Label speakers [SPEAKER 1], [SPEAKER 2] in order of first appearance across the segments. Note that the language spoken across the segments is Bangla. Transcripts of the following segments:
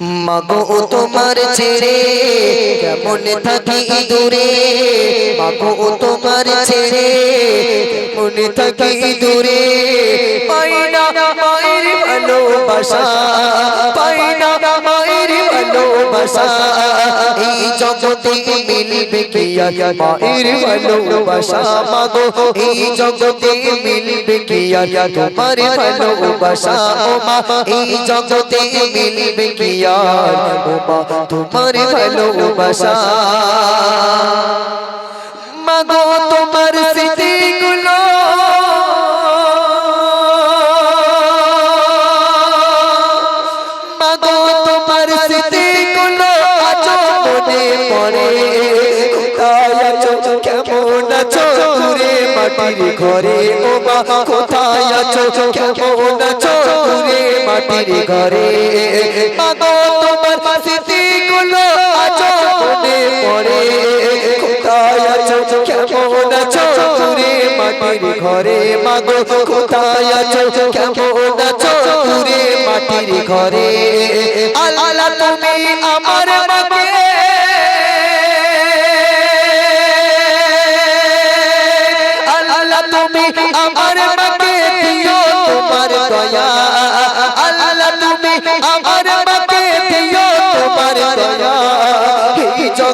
[SPEAKER 1] মাগো তোমার ছেড়ে, কেমন থাকি দূরে মাগো তোমার ছেড়ে, কেমন থাকি দূরে পাই না মায়ের ভালোবাসা পাই না মায়ের ভালোবাসা। মিলবে কি? আর মায়ের ভালোবাসা মাগো, এই জগতে মিলবে কি? আর তোমার ভালোবাসা ও মা, এই জগতে মিলবে কি? আর ও মা, তোমার ভালোবাসা। মাগো, তোমার স্মৃতিগুলো মাটির ঘরে, ও মা, কোথায় আছো? কেমন আছো? দূরে মাটির ঘরে। মাগো তোমার স্মৃতিগুলো আজ মনে পড়ে। কোথায় আছো? কেমন আছো? মাটির ঘরে। কোথায় আছো? কেমন আছো? মাটির ঘরে।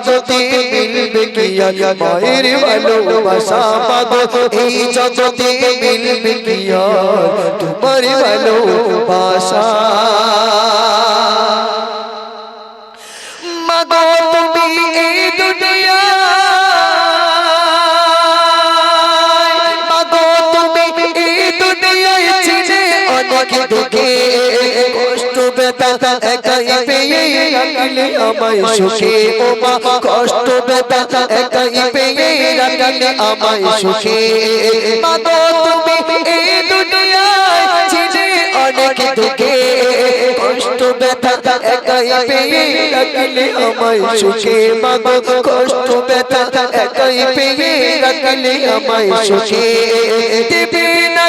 [SPEAKER 1] জগতে মিলবে কি মায়ের ভালোবাসা পাবো, এই জগতে মিলবে কি তোমার ভালোবাসা। মাগো, তুমি এই দুনিয়া ব্যথা একাই পেয়ে রাখলে আমায় সুখে ও মা কষ্ট ব্যথা একাই পেয়ে রাখলে আমায় সুখে। মাগো তুমি এই দুনিয়ায় ছিলে অনেক দুঃখে। কষ্ট ব্যথা একাই পেয়ে রাখলে আমায় সুখে। মাগো কষ্ট ব্যথা একাই পেয়ে রাখলে আমায় সুখে। দেবে না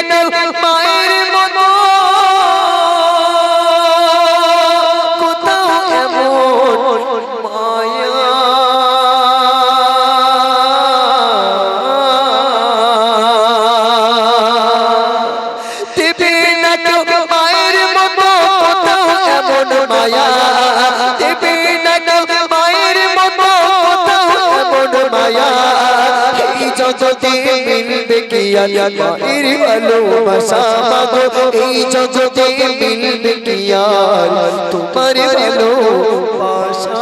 [SPEAKER 1] জগতে মিলবে কি আর মায়ের ভালোবাসা মাগো এই জগতে মিলবে কি আর তোমার ভালোবাসা।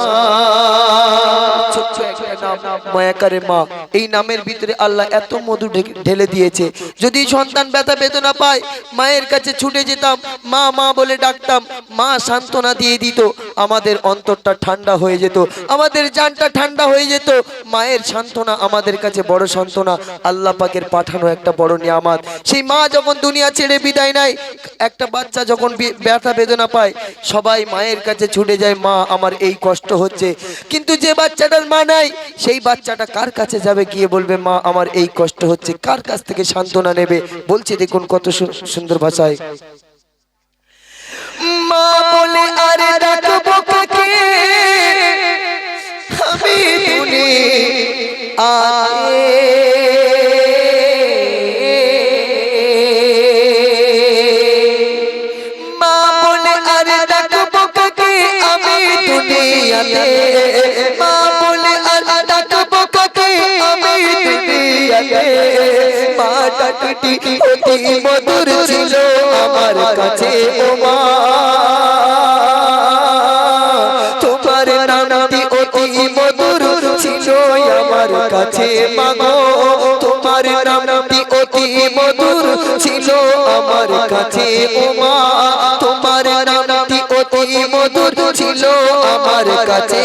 [SPEAKER 1] নাম মায়াকারে মা। এই নামের ভিতরে আল্লাহ এত মধু ঢেলে দিয়েছে। যদি সন্তান ব্যথা বেদনা পায়, মায়ের কাছে ছুটে যেতাম, মা মা বলে ডাকতাম, মা সান্ত্বনা দিয়ে দিত, আমাদের অন্তরটা ঠান্ডা হয়ে যেত, আমাদের জানটা ঠান্ডা হয়ে যেত। মায়ের সান্ত্বনা আমাদের কাছে বড় সান্ত্বনা। আল্লাহ পাকের পাঠানো একটা বড় নিয়ামাত। সেই মা যখন দুনিয়া ছেড়ে বিদায় নেয়, একটা বাচ্চা যখন ব্যথা বেদনা পায়, সবাই মায়ের কাছে ছুটে যায়, মা, আমার এই কষ্ট হচ্ছে। কিন্তু যে বাচ্চাটার মা নাই সেই বাচ্চাটা কার কাছে যাবে গিয়ে বলবে, মা, আমার এই কষ্ট হচ্ছে। কার কাছ থেকে সান্ত্বনা নেবে? বলছে, দেখুন কত সুন্দর ভাষায়। মা বলে, আরে ডাকবো কাকে? আমি দুনে মা বলে, আরে ডাকবো কাকে? আমি মধুর ছিল আমার কাছে তোমার নামটি অতি মধুর ছিল আমার কাছে মাগো তোমার অতি মধুর ছিল আমার কাছে তোমার অতি মধুর ছিল আমার কাছে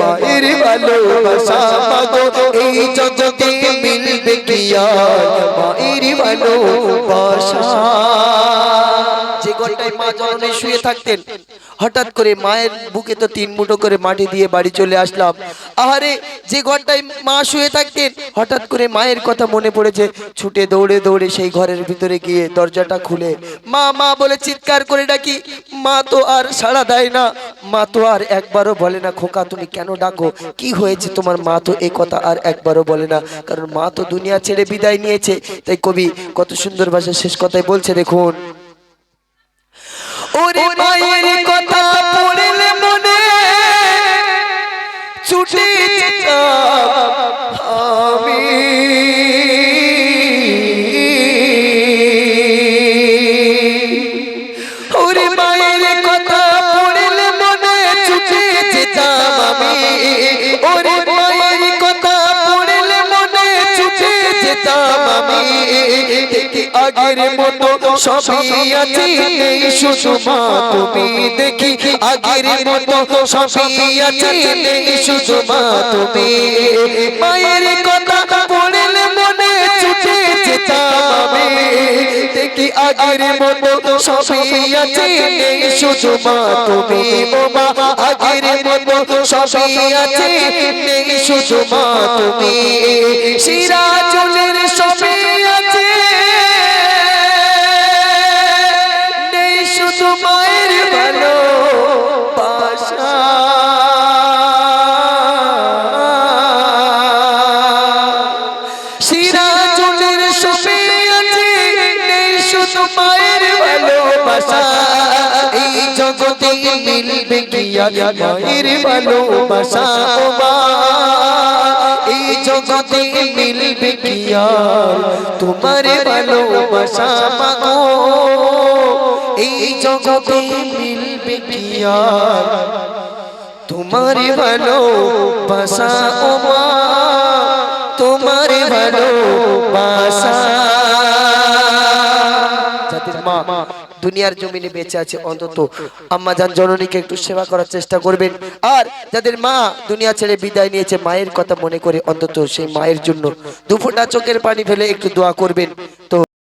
[SPEAKER 1] মায়ের ভালোবাসা এই জগতে মিলবে মায়ের ভালোবাসা যে ঘরটায় মা জননী শুয়ে থাকতেন হঠাৎ করে মায়ের বুকে তো তিন মুঠো করে মাটি দিয়ে বাড়ি চলে আসলাম। আহারে, যে ঘরটায় মা শুয়ে থাকতেন, হঠাৎ করে মায়ের কথা মনে পড়েছে। ছুটে দৌড়ে দৌড়ে সেই ঘরের ভিতরে গিয়ে দরজাটা খুলে। মা মা বলে, চিৎকার করে ডাকি। মা তো আর সাড়া দেয় না। মা তো আর একবারও বলে না, খোকা, তুমি কেন ডাকো? কি হয়েছে তোমার? মা তো এই কথা আর একবারও বলে না। কারণ মা তো দুনিয়া ছেড়ে বিদায় নিয়েছে। তাই কবি কত সুন্দর ভাষায় শেষ কথায় বলছে, দেখুন। ওরে মায়ের কথা আগের মতো সবই আছে। শুধু মা তুমি দেখি, আগের মতো সবই আছে। শুধু মা তুমি মায়ের কথা পড়লে মনে ছুটে যেতাম দেখি, আগের মতো সবই আছে। শুধু মা তুমি ও মা, আগের মতো সবই আছে। শুধু মা তুমি সিরাজুলের সবই ভালোবাসা। এই জগতে মিলবে গিয়া মায়ের ভালোবাসা? ও মা এই জগতে মিলবে গিয়া তোমার ভালোবাসা? মাগো, এই জগতে মিলবে গিয়া তোমার ভালোবাসা? ও মা, তোমার ভালোবাসা। মা দুনিয়ার জমিনে বেঁচে আছে অন্তত। আম্মা যান, জননীকে একটু সেবা করার চেষ্টা করবেন। আর যাদের মা দুনিয়া ছেড়ে বিদায় নিয়েছে, মায়ের কথা মনে করে অন্তত সেই মায়ের জন্য দুফোটা চোখের পানি ফেলে একটু দোয়া করবেন। তো